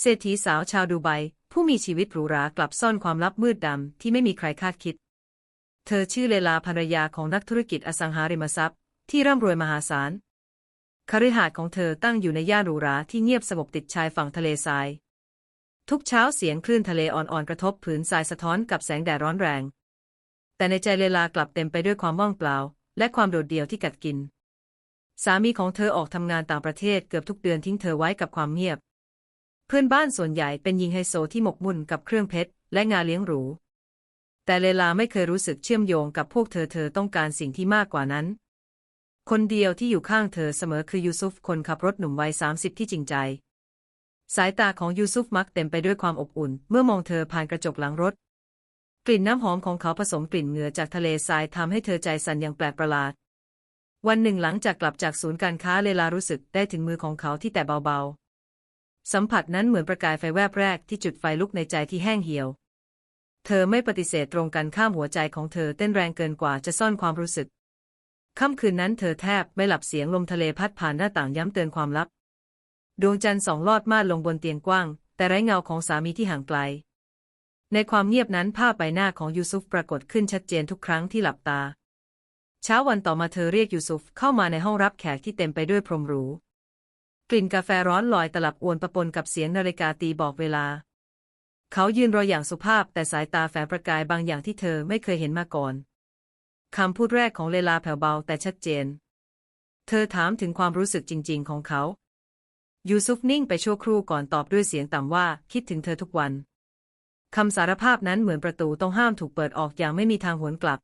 เศรษฐีสาวชาวดูไบผู้มีชีวิตหรูหรากลับซ่อนความลับมืดดำที่ไม่มีใครคาดคิด เธอชื่อเลลาภรรยาของนักธุรกิจอสังหาริมทรัพย์ ที่ร่ำรวยมหาศาลคฤหาสน์ของเธอตั้งอยู่ในย่านหรูหราที่เงียบสงบติดชายฝั่งทะเลทราย ทุกเช้าเสียงคลื่นทะเลอ่อนๆกระทบผืนทรายสะท้อนกับแสงแดดร้อนแรง แต่ในใจเลลากลับเต็มไปด้วยความว่างเปล่า และความโดดเดี่ยวที่กัดกิน สามีของเธอออกทำงานต่างประเทศเกือบทุกเดือนทิ้งเธอไว้กับความเงียบ เพื่อนบ้านส่วนใหญ่เป็นหญิงไฮโซที่หมกมุ่นกับเครื่องเพชรและงานเลี้ยงหรู แต่เลลาไม่เคยรู้สึกเชื่อมโยงกับพวกเธอเธอต้องการสิ่งที่มากกว่านั้น คนเดียวที่อยู่ข้างเธอเสมอคือยูซุฟคนขับรถหนุ่มวัย30ที่จริงใจ สายตาของยูซุฟมักเต็มไปด้วยความอบอุ่น เมื่อมองเธอผ่านกระจกหลังรถ กลิ่นน้ำหอมของเขาผสมกลิ่นเหงื่อจากทะเลทรายทำให้เธอใจสั่นอย่างแปลกประหลาด วันหนึ่งหลังจากกลับจากศูนย์การค้าเลลารู้สึกได้ถึงมือของเขาที่แต่เบาๆ สัมผัสนั้นเหมือนประกายไฟแวบแรกที่จุดไฟลุกในใจที่แห้งเหี่ยว เธอไม่ปฏิเสธตรงกันข้ามหัวใจของเธอเต้นแรงเกินกว่าจะซ่อนความรู้สึก ค่ำคืนนั้นเธอแทบไม่หลับเสียงลมทะเลพัดผ่านหน้าต่างย้ำเตือนความลับ ดวงจันทร์สองลอดมาดลงบนเตียงกว้าง แต่ไร้เงาของสามีที่ห่างไกล ในความเงียบนั้นภาพใบหน้าของยูซุฟปรากฏขึ้นชัดเจนทุกครั้งที่หลับตา เช้าวันต่อมาเธอเรียกยูซุฟเข้ามาในห้องรับแขกที่เต็มไปด้วยพรมหรู กลิ่นกาแฟร้อนลอยตลับอวนประปนกับเสียงนาฬิกาตีบอกเวลา เขายืนรออย่างสุภาพแต่สายตาแฝงประกายบางอย่างที่เธอไม่เคยเห็นมาก่อน คำพูดแรกของเลลาแผ่วเบาแต่ชัดเจน เธอถามถึงความรู้สึกจริง ๆ ของเขา ยูซุฟนิ่งไปชั่วครู่ก่อนตอบด้วยเสียงต่ำว่าคิดถึงเธอทุกวัน คำสารภาพนั้นเหมือนประตูต้องห้ามถูกเปิดออกอย่างไม่มีทางหวนกลับ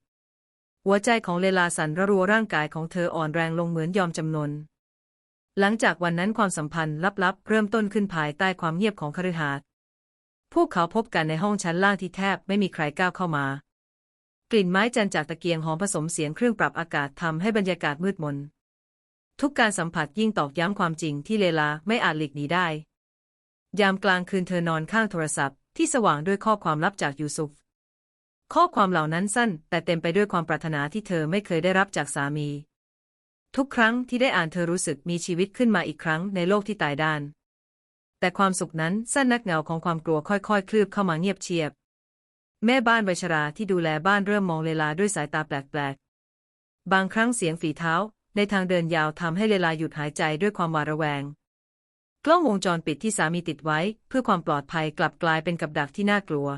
หัวใจของเลลาสั่นระรัวร่างกายของเธออ่อนแรงลงเหมือนยอมจำนน หลังจากวันนั้นความสัมพันธ์ลับๆ เริ่มต้นขึ้นภายใต้ความเงียบของคฤหาสน์พวกเขาพบกันในห้องชั้นล่างที่แทบไม่มีใครก้าวเข้ามา กลิ่นไม้จันจากตะเกียงหอมผสมเสียงเครื่องปรับอากาศทำให้บรรยากาศมืดมน ทุกการสัมผัสยิ่งตอกย้ำความจริงที่เลลาไม่อาจหลีกหนีได้ ยามกลางคืนเธอนอนข้างโทรศัพท์ที่สว่างด้วยข้อความลับจากยูซุฟข้อความเหล่านั้นสั้น แต่เต็มไปด้วยความปรารถนาที่เธอไม่เคยได้รับจากสามี ทุกครั้งที่ได้อ่านเธอรู้สึกมีชีวิตขึ้นมาอีกครั้งในโลกที่ตายด้าน แต่ความสุขนั้นสั้นนักเงาของความกลัวค่อยๆ คลืบเข้ามาเงียบเชียบ แม่บ้านวัยชราที่ดูแลบ้านเริ่มมองเลลาด้วยสายตาแปลกๆ บางครั้งเสียงฝีเท้าในทางเดินยาวทำให้เลลาหยุดหายใจด้วยความหวาดระแวง กล้องวงจรปิดที่สามีติดไว้ เพื่อความปลอดภัยกลับกลายเป็นกับดักที่น่ากลัว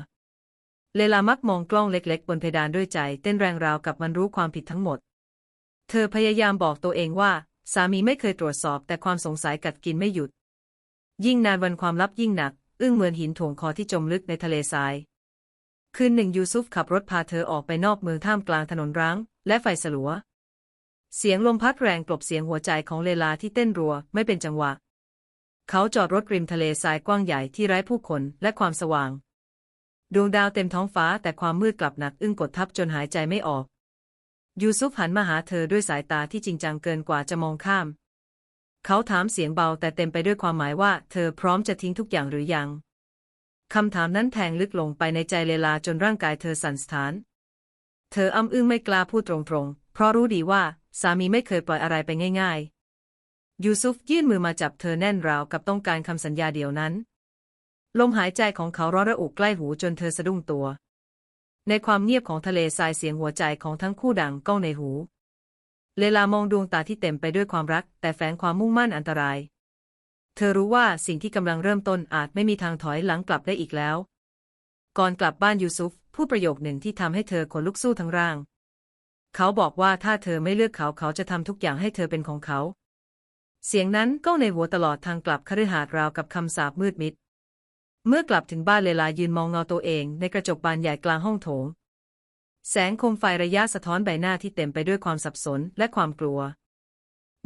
เลลามักมองกล้องเล็กๆ บนเพดานด้วยใจ เต้นแรงราวกับมันรู้ความผิดทั้งหมด เธอพยายามบอกตัวเองว่า สามีไม่เคยตรวจสอบ แต่ความสงสัยกัดกินไม่หยุด ยิ่งนานวันความลับยิ่งหนัก อึ้งเหมือนหินถ่วงคอที่จมลึกในทะเลทราย คืนหนึ่งยูซุฟขับรถพาเธอออกไปนอกเมืองท่ามกลางถนนร้าง และไฟสลัว เสียงลมพัดแรงกลบเสียงหัวใจของเลลาที่เต้นรัวไม่เป็นจังหวะ เขาจอดรถริมทะเลทรายกว้างใหญ่ที่ไร้ผู้คนและความสว่าง ดวงดาวเต็มท้องฟ้าแต่ความมืดกลับหนักอึ้งกดทับจนหายใจไม่ออก ยูซุฟหันมาหาเธอด้วยสายตาที่จริงจังเกินกว่าจะมองข้าม เขาถามเสียงเบาแต่เต็มไปด้วยความหมายว่าเธอพร้อมจะทิ้งทุกอย่างหรือยัง คำถามนั้นแทงลึกลงไปในใจเลลาจนร่างกายเธอสั่นสะท้าน เธออ้ำอึ้งไม่กล้าพูดตรงๆ เพราะรู้ดีว่าสามีไม่เคยปล่อยอะไรไปง่าย ๆ ยูซุฟยื่นมือมาจับเธอแน่นราวกับต้องการคำสัญญาเดียวนั้น ลมหายใจของเขาร้อนระอุใกล้หูจนเธอสะดุ้งตัว ในความเงียบของทะเลทรายเสียงหัวใจของทั้งคู่ดังก้องในหู เลลามองดวงตาที่เต็มไปด้วยความรัก แต่แฝงความมุ่งมั่นอันตราย เธอรู้ว่าสิ่งที่กำลังเริ่มต้นอาจไม่มีทางถอยหลังกลับได้อีกแล้ว ก่อนกลับบ้านยูซุฟพูดประโยคหนึ่งที่ทำให้เธอขนลุกสู้ทั้งร่าง เขาบอกว่าถ้าเธอไม่เลือกเขาเขาจะทำทุกอย่างให้เธอเป็นของเขา เสียงนั้นก้องในหัวตลอดทางกลับคฤหาสน์ราวกับคำสาปมืดมิด เมื่อกลับถึงบ้านเลลายืนมองเงาตัวเองในกระจกบานใหญ่กลางห้องโถง แสงโคมไฟระยะสะท้อนใบหน้าที่เต็มไปด้วยความสับสนและความกลัว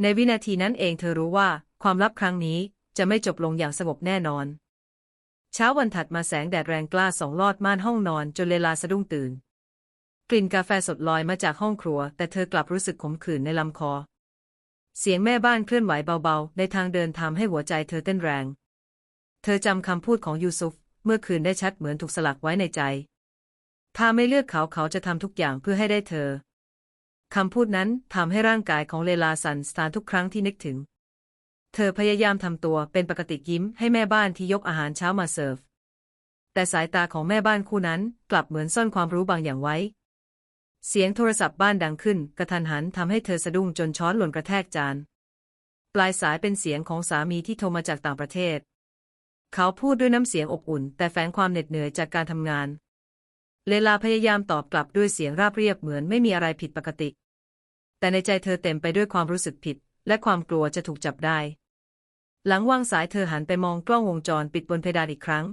ในวินาทีนั้นเองเธอรู้ว่าความลับครั้งนี้จะไม่จบลงอย่างสงบแน่นอน เช้าวันถัดมาแสงแดดแรงกล้าส่องลอดม่านห้องนอนจนเลลาสะดุ้งตื่น กลิ่นกาแฟสดลอยมาจากห้องครัว แต่เธอกลับรู้สึกขมขื่นในลำคอ เสียงแม่บ้านเคลื่อนไหวเบาๆ ในทางเดินทำให้หัวใจเธอเต้นแรง เธอจำคำพูดของยูซุฟเมื่อคืนได้ชัดเหมือนถูกสลักไว้ในใจ ถ้าไม่เลือกเขาเขาจะทำทุกอย่างเพื่อให้ได้เธอ คำพูดนั้นทำให้ร่างกายของเลลาสันสะท้านทุกครั้งที่นึกถึง เธอพยายามทำตัวเป็นปกติยิ้มให้แม่บ้านที่ยกอาหารเช้ามาเสิร์ฟ แต่สายตาของแม่บ้านคู่นั้นกลับเหมือนซ่อนความรู้บางอย่างไว้ เสียงโทรศัพท์บ้านดังขึ้น กระทันหันทำให้เธอสะดุ้งจนช้อนหล่นกระแทกจาน ปลายสายเป็นเสียงของสามีที่โทรมาจากต่างประเทศ เขาพูดด้วยน้ำเสียงอบอุ่น แต่แฝงความเหน็ดเหนื่อยจากการทำงาน เลลาพยายามตอบกลับด้วยเสียงราบเรียบเหมือนไม่มีอะไรผิดปกติ แต่ในใจเธอเต็มไปด้วยความรู้สึกผิด และความกลัวจะถูกจับได้ หลังวางสายเธอหันไปมองกล้องวงจรปิดบนเพดานอีกครั้ง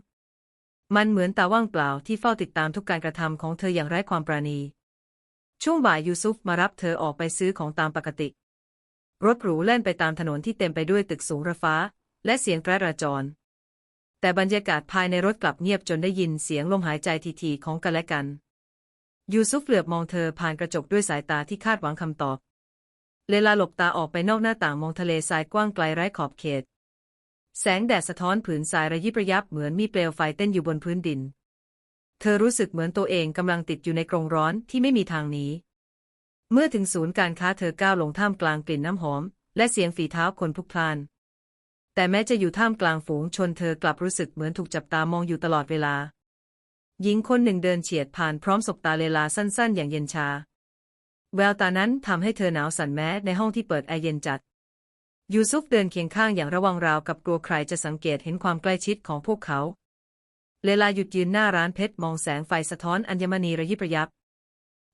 มันเหมือนตาว่างเปล่าที่เฝ้าติดตามทุกการกระทำของเธออย่างไร้ความปราณี ช่วงบ่ายยูซุฟมารับเธอออกไปซื้อของตามปกติ รถหรูแล่นไปตามถนนที่เต็มไปด้วยตึกสูงระฟ้า และเสียงแตรราจร แต่บรรยากาศภายในรถกลับเงียบจนได้ยินเสียงลมหายใจทีๆของกันและกัน ยูซุฟเหลือบมองเธอผ่านกระจกด้วยสายตาที่คาดหวังคำตอบ เลลาหลบตาออกไปนอกหน้าต่างมองทะเลทรายกว้างไกลไร้ขอบเขต แสงแดดสะท้อนผืนทรายระยิบระยับเหมือนมีเปลวไฟเต้นอยู่บนพื้นดิน เธอรู้สึกเหมือนตัวเองกำลังติดอยู่ในกรงร้อนที่ไม่มีทางหนีเมื่อถึงศูนย์การค้าเธอก้าวลงท่ามกลางกลิ่นน้ำหอม และเสียงฝีเท้าคนพลุกพล่าน แต่แม้จะอยู่ท่ามกลางฝูงชนเธอกลับรู้สึกเหมือนถูกจับตามองอยู่ตลอดเวลา หญิงคนหนึ่งเดินเฉียดผ่านพร้อมสบตาเลลาสั้นๆ อย่างเย็นชา แววตานั้นทำให้เธอหนาวสั่นแม้ในห้องที่เปิดแอร์เย็นจัด ยูซุฟเดินเคียงข้างอย่างระวังราวกับกลัวใครจะสังเกตเห็นความใกล้ชิดของพวกเขา เลลาหยุดยืนหน้าร้านเพชรมองแสงไฟสะท้อนอัญมณีระยิบระยับ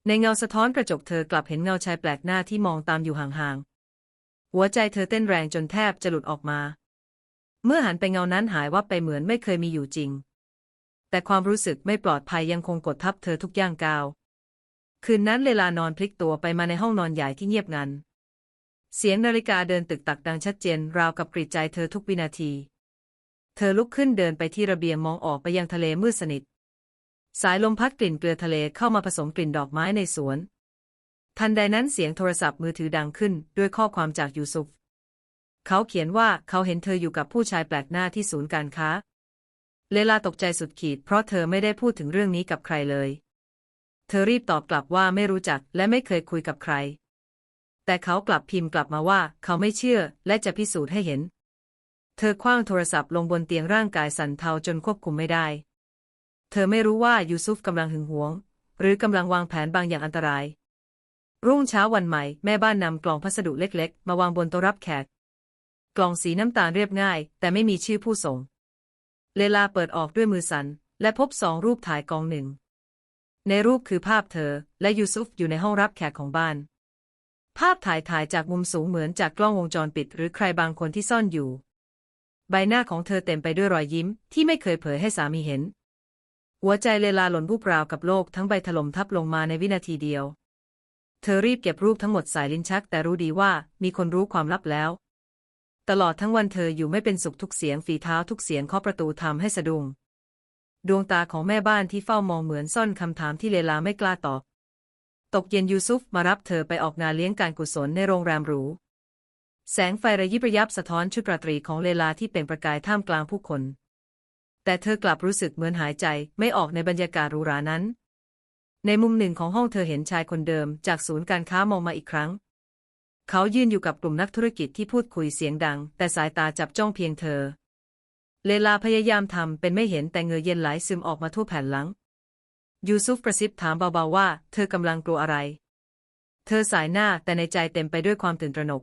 ในเงาสะท้อนกระจกเธอกลับเห็นเงาชายแปลกหน้าที่มองตามอยู่ห่างๆ หัวใจเธอเต้นแรงจนแทบจะหลุดออกมา เมื่อหันไปเงานั้นหายวับไปเหมือนไม่เคยมีอยู่จริง แต่ความรู้สึกไม่ปลอดภัยยังคงกดทับเธอทุกย่างก้าว คืนนั้นเลลานอนพลิกตัวไปมาในห้องนอนใหญ่ที่เงียบงัน เสียงนาฬิกาเดินตึกตักดังชัดเจนราวกับกรีดใจเธอทุกวินาที เธอลุกขึ้นเดินไปที่ระเบียงมองออกไปยังทะเลมืดสนิท สายลมพัดกลิ่นเกลือทะเลเข้ามาผสมกลิ่นดอกไม้ในสวน ทันใดนั้นเสียงโทรศัพท์มือถือดังขึ้นด้วยข้อความจากยูซุฟ เขาเขียนว่าเขาเห็นเธออยู่กับผู้ชายแปลกหน้าที่ศูนย์การค้า เลลาตกใจสุดขีดเพราะเธอไม่ได้พูดถึงเรื่องนี้กับใครเลย เธอรีบตอบกลับว่าไม่รู้จักและไม่เคยคุยกับใคร แต่เขากลับพิมพ์กลับมาว่าเขาไม่เชื่อและจะพิสูจน์ให้เห็น เธอคว้างโทรศัพท์ลงบนเตียงร่างกายสั่นเทาจนควบคุมไม่ได้ เธอไม่รู้ว่ายูซุฟกำลังหึงหวง หรือกำลังวางแผนบางอย่างอันตรายรุ่งเช้าวันใหม่ แม่บ้านนำกล่องพัสดุเล็กๆ มาวางบนโต๊ะรับแขก กล่องสีน้ำตาลเรียบง่าย แต่ไม่มีชื่อผู้ส่ง เลลาเปิดออกด้วยมือสัน่นและพบสองรูปถ่ายกองหนึ่ง ในรูปคือภาพเธอ และยูซุฟอยู่ในห้องรับแขกของบ้าน ภาพถ่ายถ่ายจากมุมสูงเหมือนจากกล้องวงจรปิด หรือใครบางคนที่ซ่อนอยู่ ใบหน้าของเธอเต็มไปด้วยรอยยิ้ม ที่ไม่เคยเผยให้สามีเห็น หัวใจเลลาหล่นวูบราวกับโลกทั้งใบถล่มทับลงมาในวินาทีเดียว เธอรีบเก็บรูปทั้งหมดใส่ลิ้นชัก แต่รู้ดีว่ามีคนรู้ความลับแล้ว ตลอดทั้งวันเธออยู่ไม่เป็นสุขทุกเสียงฝีเท้าทุกเสียงเคาะประตูทำให้สะดุ้งดวงตาของแม่บ้านที่เฝ้ามองเหมือนซ่อนคำถามที่เลลาไม่กล้าตอบ ตกเย็นยูซุฟมารับเธอไปออกงานเลี้ยงการกุศลในโรงแรมหรู แสงไฟระยิบระยับสะท้อนชุดราตรีของเลลาที่เปล่งประกายท่ามกลางผู้คน แต่เธอกลับรู้สึกเหมือนหายใจไม่ออกในบรรยากาศหรูหรานั้น ในมุมหนึ่งของห้องเธอเห็นชายคนเดิมจากศูนย์การค้ามองมาอีกครั้ง เขายืนอยู่กับกลุ่มนักธุรกิจที่พูดคุยเสียงดัง แต่สายตาจับจ้องเพียงเธอ เลลาพยายามทำเป็นไม่เห็นแต่เงื่อเย็นไหลซึมออกมาทั่วแผ่นหลัง ยูซุฟกระซิบถามเบาๆว่า เธอกำลังกลัวอะไร เธอสายหน้าแต่ในใจเต็มไปด้วยความตื่นตระหนก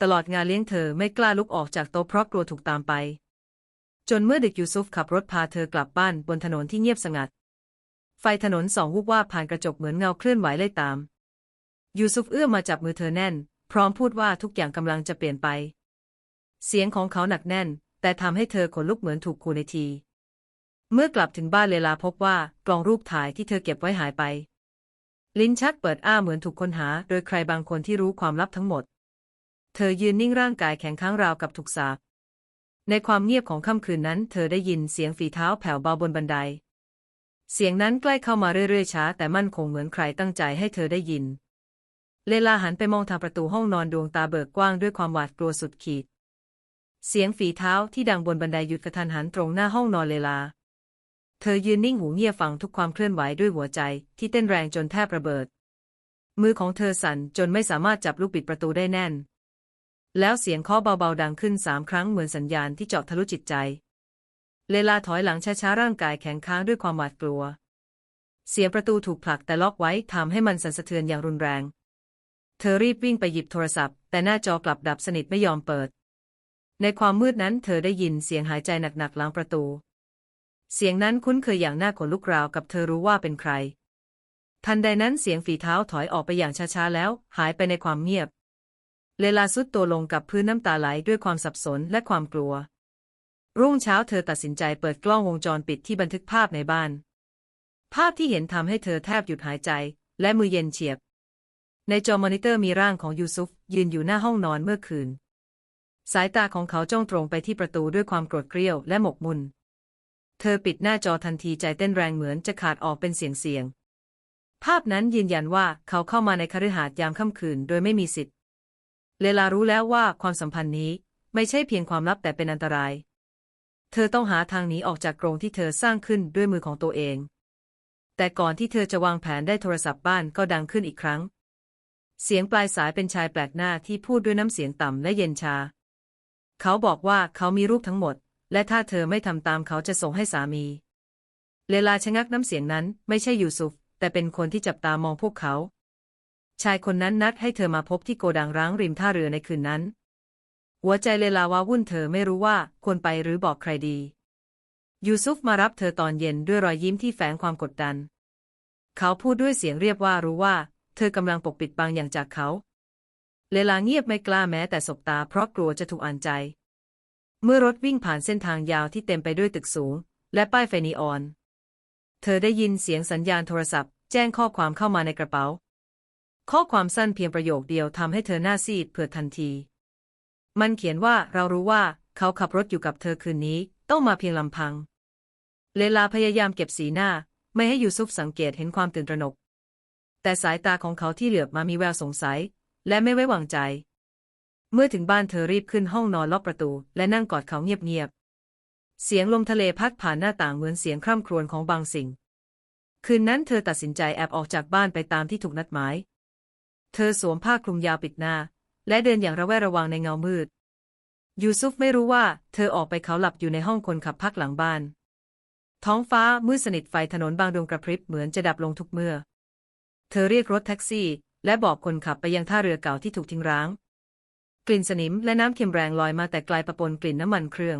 ตลอดงานเลี้ยงเธอไม่กล้าลุกออกจากโต๊ะเพราะกลัวถูกตามไป จนเมื่อดึกยูซุฟขับรถพาเธอกลับบ้านบนถนนที่เงียบสงัด ไฟถนนสองวูบว่าผ่านกระจกเหมือนเงาเคลื่อนไหวไล่ตาม ยูซุฟเอื้อมมาจับมือเธอแน่น พร้อมพูดว่าทุกอย่างกำลังจะเปลี่ยนไป เสียงของเขาหนักแน่น แต่ทำให้เธอขนลุกเหมือนถูกขู่ในที เมื่อกลับถึงบ้านเลลาพบว่ากล่องรูปถ่ายที่เธอเก็บไว้หายไป ลิ้นชักเปิดอ้าเหมือนถูกค้นหา โดยใครบางคนที่รู้ความลับทั้งหมด เธอยืนนิ่งร่างกายแข็งค้างราวกับถูกสาในความเงียบของค่ำคืนนั้น เธอได้ยินเสียงฝีเท้าแผ่วเบาบนบันได เสียงนั้นใกล้เข้ามาเรื่อยๆช้า แต่มั่นคงเหมือนใครตั้งใจให้เธอได้ยิน เลลาหันไปมองทางประตูห้องนอนดวงตาเบิกกว้างด้วยความหวาดกลัวสุดขีด เสียงฝีเท้าที่ดังบนบันไดหยุดกระทันหันตรงหน้าห้องนอนเลลา เธอยืนนิ่งหูเงียบฟังทุกความเคลื่อนไหวด้วยหัวใจที่เต้นแรงจนแทบระเบิด มือของเธอสั่นจนไม่สามารถจับลูกปิดประตูได้แน่น แล้วเสียงเคาะเบาๆดังขึ้นสามครั้งเหมือนสัญญาณที่เจาะทะลุจิตใจ เลลาถอยหลังช้าๆร่างกายแข็งค้างด้วยความหวาดกลัว เสียงประตูถูกผลักแต่ล็อกไว้ทำให้มันสั่นสะเทือนอย่างรุนแรง เธอรีบวิ่งไปหยิบโทรศัพท์ แต่หน้าจอกลับดับสนิทไม่ยอมเปิด ในความมืดนั้นเธอได้ยินเสียงหายใจหนักๆหลังประตู เสียงนั้นคุ้นเคยอย่างหน่าขนลุกราวกับเธอรู้ว่าเป็นใคร ทันใดนั้นเสียงฝีเท้าถอยออกไปอย่างช้าๆแล้ว หายไปในความเงียบ เลลาสุดตัวลงกับพื้นน้ำตาไหลด้วยความสับสนและความกลัว รุ่งเช้าเธอตัดสินใจเปิดกล้องวงจรปิดที่บันทึกภาพในบ้าน ภาพที่เห็นทำให้เธอแทบหยุดหายใจ และมือเย็นเฉียบ ในจอมอนิเตอร์มีร่างของยูซุฟยืนอยู่หน้าห้องนอนเมื่อคืน สายตาของเขาจ้องตรงไปที่ประตูด้วยความโกรธเกรี้ยวและหมกมุ่น เธอปิดหน้าจอทันทีใจเต้นแรงเหมือนจะขาดออกเป็นเสียงเสียง ภาพนั้นยืนยันว่าเขาเข้ามาในคฤหาสน์ยามค่ำคืนโดยไม่มีสิทธิ์ เลลารู้แล้วว่าความสัมพันธ์นี้ไม่ใช่เพียงความลับแต่เป็นอันตราย เธอต้องหาทางหนีออกจากกรงที่เธอสร้างขึ้นด้วยมือของตัวเอง แต่ก่อนที่เธอจะวางแผนได้โทรศัพท์บ้านก็ดังขึ้นอีกครั้ง เสียงปลายสายเป็นชายแปลกหน้าที่พูดด้วยน้ำเสียงต่ำและเย็นชา เขาบอกว่าเขามีรูปทั้งหมด และถ้าเธอไม่ทำตามเขาจะส่งให้สามี เลลาชะงักน้ำเสียงนั้นไม่ใช่ยูซุฟ แต่เป็นคนที่จับตามองพวกเขา ชายคนนั้นนัดให้เธอมาพบที่โกดังร้างริมท่าเรือในคืนนั้น หัวใจเลลาวาวุ่นเธอไม่รู้ว่าควรไปหรือบอกใครดี ยูซุฟมารับเธอตอนเย็นด้วยรอยยิ้มที่แฝงความกดดัน เขาพูดด้วยเสียงเรียบว่ารู้ว่า เธอกำลังปกปิดบางอย่างจากเขา เลลาเงียบไม่กล้าแม้แต่สบตาเพราะกลัวจะถูกอ่านใจ เมื่อรถวิ่งผ่านเส้นทางยาวที่เต็มไปด้วยตึกสูง และป้ายไฟนีออน เธอได้ยินเสียงสัญญาณโทรศัพท์ แจ้งข้อความเข้ามาในกระเป๋า ข้อความสั้นเพียงประโยคเดียวทำให้เธอหน้าซีดเผือดทันที มันเขียนว่าเรารู้ว่าเขาขับรถอยู่กับเธอคืนนี้ ต้องมาเพียงลำพัง เลลาพยายามเก็บสีหน้า ไม่ให้ยูซุฟสังเกตเห็นความตื่นตระหนก แต่สายตาของเขาที่เหลือบมามีแววสงสัย และไม่ไว้วางใจ เมื่อถึงบ้านเธอรีบขึ้นห้องนอนล็อกประตู และนั่งกอดเขาเงียบๆ เสียงลมทะเลพัดผ่านหน้าต่างเหมือนเสียงคร่ำครวญของบางสิ่ง คืนนั้นเธอตัดสินใจแอบออกจากบ้านไปตามที่ถูกนัดหมาย เธอสวมผ้าคลุมยาวปิดหน้า และเดินอย่างระแวดระวังในเงามืด ยูซุฟไม่รู้ว่า เธอออกไปเขาหลับอยู่ในห้องคนขับพักหลังบ้าน ท้องฟ้ามืดสนิทไฟถนนบางดวงกระพริบเหมือนจะดับลงทุกเมื่อ เธอเรียกรถแท็กซี่ และบอกคนขับไปยังท่าเรือเก่าที่ถูกทิ้งร้าง กลิ่นสนิมและน้ำเค็มแรงลอยมาแต่ไกลประปนกลิ่นน้ำมันเครื่อง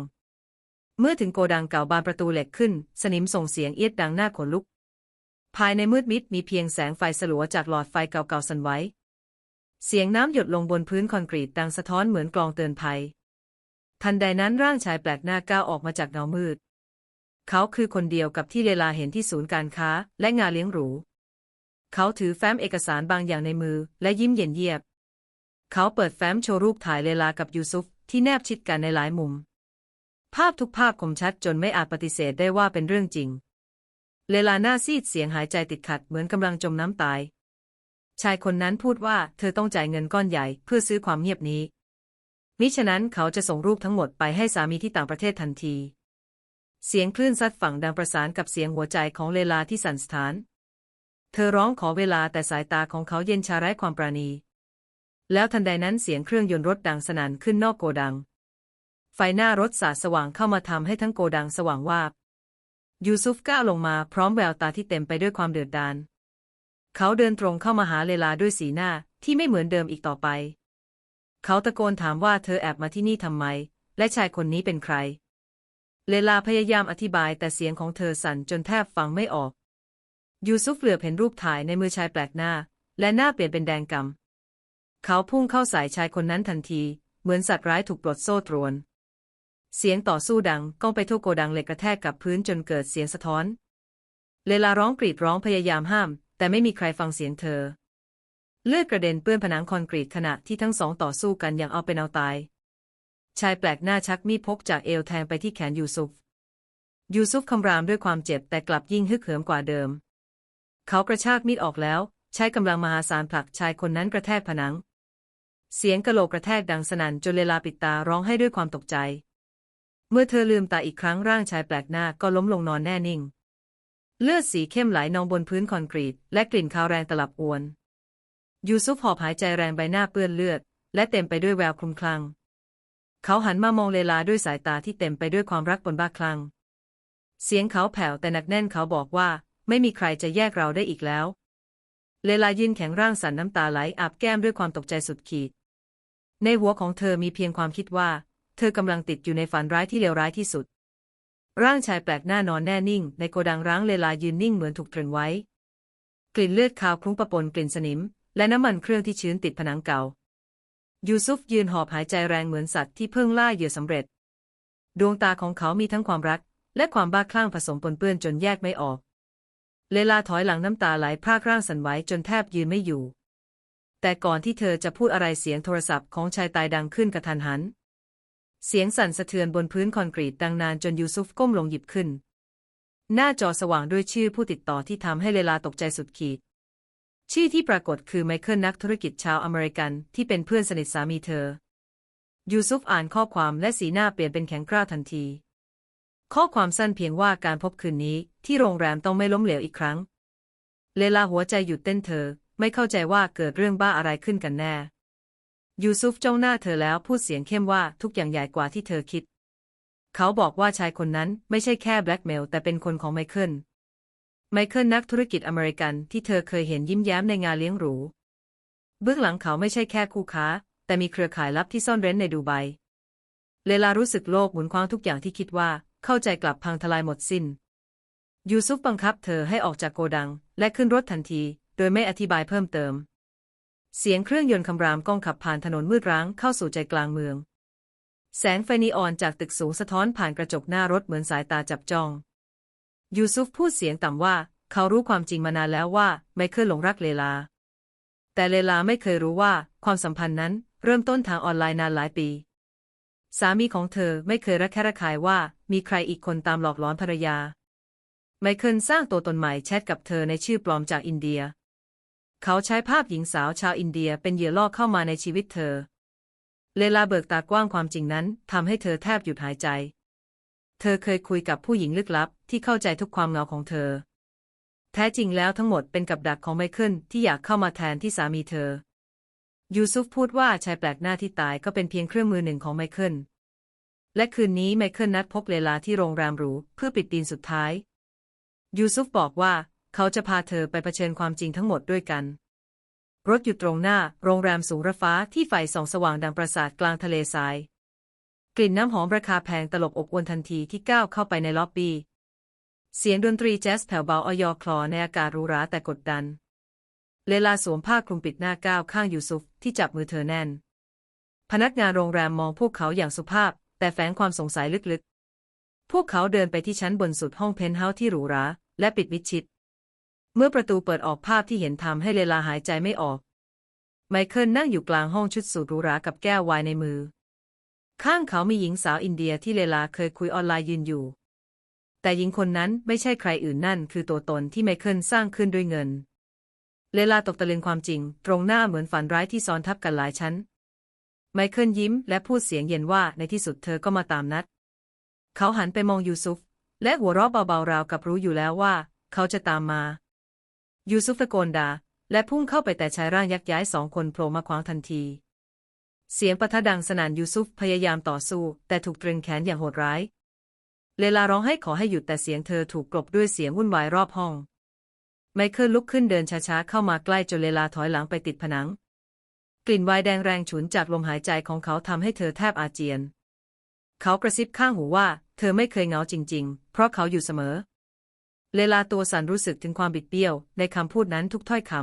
เมื่อถึงโกดังเก่าบานประตูเหล็กขึ้น สนิมส่งเสียงเอียดดังหน้าขนลุก ภายในมืดมิดมีเพียงแสงไฟสลัวจากหลอดไฟเก่าๆสั่นไหวเสียงน้ำหยดลงบนพื้นคอนกรีตดังสะท้อนเหมือนกลองเตือนภัย ทันใดนั้นร่างชายแปลกหน้าก้าวออกมาจากเงามืด เขาคือคนเดียวกับที่เลลาเห็นที่ศูนย์การค้าและงานเลี้ยงหรู เขาถือแฟ้มเอกสารบางอย่างในมือ และยิ้มเย็นเยียบ เขาเปิดแฟ้มโชว์รูปถ่ายเลลากับยูซุฟที่แนบชิดกันในหลายมุม ภาพทุกภาพคมชัดจนไม่อาจปฏิเสธได้ว่าเป็นเรื่องจริง เลลาหน้าซีดเสียงหายใจติดขัดเหมือนกำลังจมน้ำตาย ชายคนนั้นพูดว่าเธอต้องจ่ายเงินก้อนใหญ่เพื่อซื้อความเงียบนี้ มิฉะนั้นเขาจะส่งรูปทั้งหมดไปให้สามีที่ต่างประเทศทันที เสียงคลื่นซัดฝั่งดังประสานกับเสียงหัวใจของเลลาที่สั่นสะท้าน เธอร้องขอเวลาแต่สายตาของเขาเย็นชาไร้ความปราณี แล้วทันใดนั้นเสียงเครื่องยนต์รถดังสนั่นขึ้นนอกโกดัง ไฟหน้ารถสาดสว่างเข้ามาทำให้ทั้งโกดังสว่างวาบ ยูซุฟก้าวลงมาพร้อมแววตาที่เต็มไปด้วยความเดือดดาลเขาเดินตรงเข้ามาหาเลลาด้วยสีหน้าที่ไม่เหมือนเดิมอีกต่อไป เขาตะโกนถามว่าเธอแอบมาที่นี่ทำไม และชายคนนี้เป็นใคร เลลาพยายามอธิบายแต่เสียงของเธอสั่นจนแทบฟังไม่ออก ยูซุฟเหลือบเห็นรูปถ่ายในมือชายแปลกหน้า และหน้าเปลี่ยนเป็นแดงกำเขาพุ่งเข้าใส่ชายคนนั้นทันที เหมือนสัตว์ร้ายถูกปลดโซ่ตรวน เสียงต่อสู้ดังก้องไปทั่วโกดังเหล็กกระแทกกับพื้นจนเกิดเสียงสะท้อน เลลาร้องกรีดร้องพยายามห้าม แต่ไม่มีใครฟังเสียงเธอ เลือดกระเด็นเปื้อนผนังคอนกรีตขณะที่ทั้งสองต่อสู้กันอย่างเอาเป็นเอาตาย ชายแปลกหน้าชักมีดพกจากเอวแทงไปที่แขนยูซุฟยูซุฟคำรามด้วยความเจ็บแต่กลับยิ่งฮึกเหิมกว่าเดิม เขากระชากมีดออกแล้ว ใช้กำลังมหาศาลผลักชายคนนั้นกระแทกผนัง เสียงกะโหลกกระแทกดังสนั่นจนเลลาปิดตาร้องให้ด้วยความตกใจ เมื่อเธอลืมตาอีกครั้งร่างชายแปลกหน้าก็ล้มลงนอนแน่นิ่ง เลือดสีเข้มไหลนองบนพื้นคอนกรีต และกลิ่นคาวแรงตลับอวน ยูซุฟหอบหายใจแรงใบหน้าเปื้อนเลือด และเต็มไปด้วยแววคลุมคลัง เขาหันมามองเลลาด้วยสายตาที่เต็มไปด้วยความรักบนบ้าคลั่งเสียงเขาแผ่วแต่หนักแน่นเขาบอกว่า ไม่มีใครจะแยกเราได้อีกแล้ว เลลายืนแข็งร่างสั่นน้ำตาไหลอาบแก้มด้วยความตกใจสุดขีด ในหัวของเธอมีเพียงความคิดว่า เธอกำลังติดอยู่ในฝันร้ายที่เลวร้ายที่สุด ร่างชายแปลกหน้านอนแน่นิ่ง ในโกดังร้างเลลายืนนิ่งเหมือนถูกตรึงไว้ กลิ่นเลือดคาวคลุ้งปะปนกลิ่นสนิม และน้ำมันเครื่องที่ชื้นติดผนังเก่า ยูซุฟยืนหอบหายใจแรงเหมือนสัตว์ที่เพิ่งล่าเหยื่อสำเร็จ ดวงตาของเขามีทั้งความรัก และความบ้าคลั่งผสมปนเปื้อนจนแยกไม่ออก เลลาถอยหลังน้ำตาไหลพรากร่างสั่นไหวจนแทบยืนไม่อยู่ แต่ก่อนที่เธอจะพูดอะไรเสียงโทรศัพท์ของชายตายดังขึ้นกระทันหัน เสียงสั่นสะเทือนบนพื้นคอนกรีตดังนานจนยูซุฟก้มลงหยิบขึ้น หน้าจอสว่างด้วยชื่อผู้ติดต่อที่ทำให้เลลาตกใจสุดขีด ชื่อที่ปรากฏคือไมเคิลนักธุรกิจชาวอเมริกันที่เป็นเพื่อนสนิทสามีเธอ ยูซุฟอ่านข้อความและสีหน้าเปลี่ยนเป็นแข็งกร้าวทันที ข้อความสั้นเพียงว่าการพบคืนนี้ ที่โรงแรมต้องไม่ล้มเหลวอีกครั้ง เลลาหัวใจหยุดเต้นเธอ ไม่เข้าใจว่าเกิดเรื่องบ้าอะไรขึ้นกันแน่ ยูซุฟจ้องหน้าเธอแล้วพูดเสียงเข้มว่าทุกอย่างใหญ่กว่าที่เธอคิด เขาบอกว่าชายคนนั้นไม่ใช่แค่แบล็กเมลแต่เป็นคนของไมเคิล ไมเคิลนักธุรกิจอเมริกันที่เธอเคยเห็นยิ้มแย้มในงานเลี้ยงหรู เบื้องหลังเขาไม่ใช่แค่คู่ค้า แต่มีเครือข่ายลับที่ซ่อนเร้นในดูไบ เลลารู้สึกโลกหมุนคว้างทุกอย่างที่คิดว่าเข้าใจกลับพังทลายหมดสิน้น ยูซุฟบังคับเธอให้ออกจากโกดัง และขึ้นรถทันที โดยไม่อธิบายเพิ่มเติม เสียงเครื่องยนต์คำรามก้องขับผ่านถนนมืดร้างเข้าสู่ใจกลางเมือง แสงไฟนีออนจากตึกสูงสะท้อนผ่านกระจกหน้ารถเหมือนสายตาจับจ้อง ยูซุฟพูดเสียงต่ำว่า เขารู้ความจริงมานานแล้วว่าไมเคิลหลงรักเลลา แต่เลลาไม่เคยรู้ว่าความสัมพันธ์นั้นเริ่มต้นทางออนไลน์นานหลายปี สามีของเธอไม่เคยระแคะระคายว่ามีใครอีกคนตามหลอกหลอนภรรยา ไมเคิลสร้างตัวตนใหม่แชทกับเธอในชื่อปลอมจากอินเดีย เขาใช้ภาพหญิงสาวชาวอินเดียเป็นเหยื่อล่อเข้ามาในชีวิตเธอ เลลาเบิกตากว้างความจริงนั้นทำให้เธอแทบหยุดหายใจ เธอเคยคุยกับผู้หญิงลึกลับที่เข้าใจทุกความเงาของเธอ แท้จริงแล้วทั้งหมดเป็นกับดักของไมเคิลที่อยากเข้ามาแทนที่สามีเธอ ยูซุฟพูดว่าชายแปลกหน้าที่ตายก็เป็นเพียงเครื่องมือหนึ่งของไมเคิลและคืนนี้ไมเคิลนัดพบเลลาที่โรงแรมหรูเพื่อปิดตีนสุดท้าย ยูซุฟบอกว่า เขาจะพาเธอไปเผชิญความจริงทั้งหมดด้วยกัน รถอยู่ตรงหน้าโรงแรมสูงระฟ้าที่ไฟส่องสว่างดังปราสาทกลางทะเลทราย กลิ่นน้ำหอมราคาแพงตลบอบอวนทันทีที่ก้าวเข้าไปในล็อบบี้ เสียงดนตรีแจ๊สแผ่วเบาออยอคลอในอากาศรูราแต่กดดัน เลลาสวมผ้าคลุมปิดหน้าก้าวข้างยูซุฟที่จับมือเธอแน่น พนักงานโรงแรมมองพวกเขาอย่างสุภาพ แต่แฝงความสงสัยลึกๆ พวกเขาเดินไปที่ชั้นบนสุดห้องเพนท์เฮาส์ที่หรูหราและปิดมิดชิด เมื่อประตูเปิดออกภาพที่เห็นทำให้เลลาหายใจไม่ออก ไมเคิลนั่งอยู่กลางห้องชุดสูทหรูหรากับแก้วไวน์ในมือ ข้างเขามีหญิงสาวอินเดียที่เลลาเคยคุยออนไลน์ยืนอยู่ แต่หญิงคนนั้นไม่ใช่ใครอื่นนั่นคือตัวตนที่ไมเคิลสร้างขึ้นด้วยเงิน เลลาตกตะลึงความจริง ตรงหน้าเหมือนฝันร้ายที่ซ้อนทับกันหลายชั้น ไมเคิลยิ้มและพูดเสียงเย็นว่าในที่สุดเธอก็มาตามนัด เขาหันไปมองยูซุฟ และหัวเราะเบาๆราวกับรู้อยู่แล้วว่า เขาจะตามมา ยูซุฟตะโกนด่าและพุ่งเข้าไปแต่ชายร่างยักย้ายสองคนโผล่มาขวางทันที เสียงปะทะดังสนั่นยูซุฟพยายามต่อสู้ แต่ถูกตรึงแขนอย่างโหดร้าย เลลาร้องให้ขอให้หยุดแต่เสียงเธอถูกกลบด้วยเสียงวุ่นวายรอบห้อง ไมเคิลลุกขึ้นเดินช้าๆเข้ามาใกล้จนเลลาถอยหลังไปติดผนัง กลิ่นวน์แดงแรงฉุนจากลมหายใจของเขาทำให้เธอแทบอาเจียน เขากระซิบข้างหูว่า เธอไม่เคยเหงาจริง ๆ เพราะเขาอยู่เสมอ เลลาตัวสั่นรู้สึกถึงความบิดเบี้ยว ในคำพูดนั้นทุกถ้อยค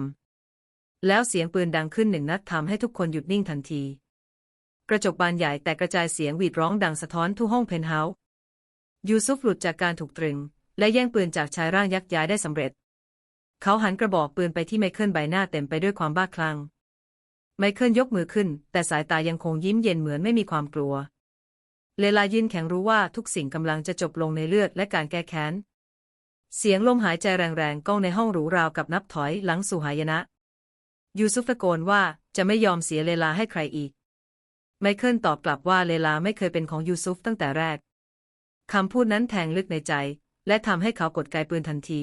ำ แล้วเสียงปืนดังขึ้นหนึ่งนัดทำให้ทุกคนหยุดนิ่งทันที กระจกบานใหญ่แต่กระจายเสียงหวีดร้องดังสะท้อนทั่วห้องเพนท์เฮาส์ ยูซุฟหลุดจากการถูกตรึง และแย่งปืนจากชายร่างยักษ์ย้ายได้สำเร็จ เขาหันกระบอกปืนไปที่ไมเคิลใบหน้าเต็มไปด้วยความบ้าคลั่งไมเคิลยกมือขึ้น แต่สายตายังคงยิ้มเย็นเหมือนไม่มีความกลัว เลลายืนแข็งรู้ว่าทุกสิ่งกำลังจะจบลงในเลือดและการแก้แค้น เสียงลมหายใจแรงๆก้องในห้องหรูราวกับนับถอยหลังสู่หายนะ ยูซุฟตะโกนว่าจะไม่ยอมเสียเลลาให้ใครอีก ไมเคิลตอบกลับว่าเลลาไม่เคยเป็นของยูซุฟตั้งแต่แรก คำพูดนั้นแทงลึกในใจ และทำให้เขากดไกปืนทันที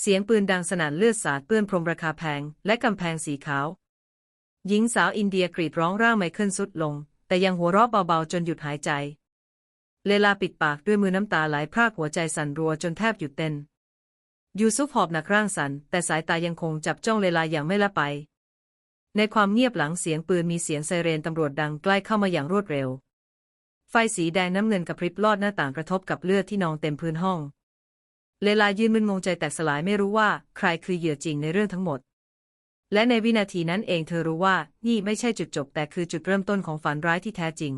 เสียงปืนดังสนั่นเลือดสาดเปื้อนพรมราคาแพง และกำแพงสีขาว หญิงสาวอินเดียกรีดร้องร่างไมเคิลสุดลง แต่ยังหัวเราะเบาๆจนหยุดหายใจ เลลาปิดปากด้วยมือน้ำตาไหลพรากหัวใจสั่นรัวจนแทบหยุดเต้น ยูซุฟหอบหนักร่างสันแต่สายตายังคงจับจ้องเลลาอย่างไม่ละไป ในความเงียบหลังเสียงปืนมีเสียงไซเรนตำรวจดังใกล้เข้ามาอย่างรวดเร็ว ไฟสีแดงน้ำเงินกระพริบลอดหน้าต่างกระทบกับเลือดที่นองเต็มพื้นห้อง เลลายืนมึนงงใจแตกสลายไม่รู้ว่า ใครคือเหยื่อจริงในเรื่องทั้งหมด และในวินาทีนั้นเองเธอรู้ว่านี่ไม่ใช่จุดจบแต่คือจุดเริ่มต้นของฝันร้ายที่แท้จริง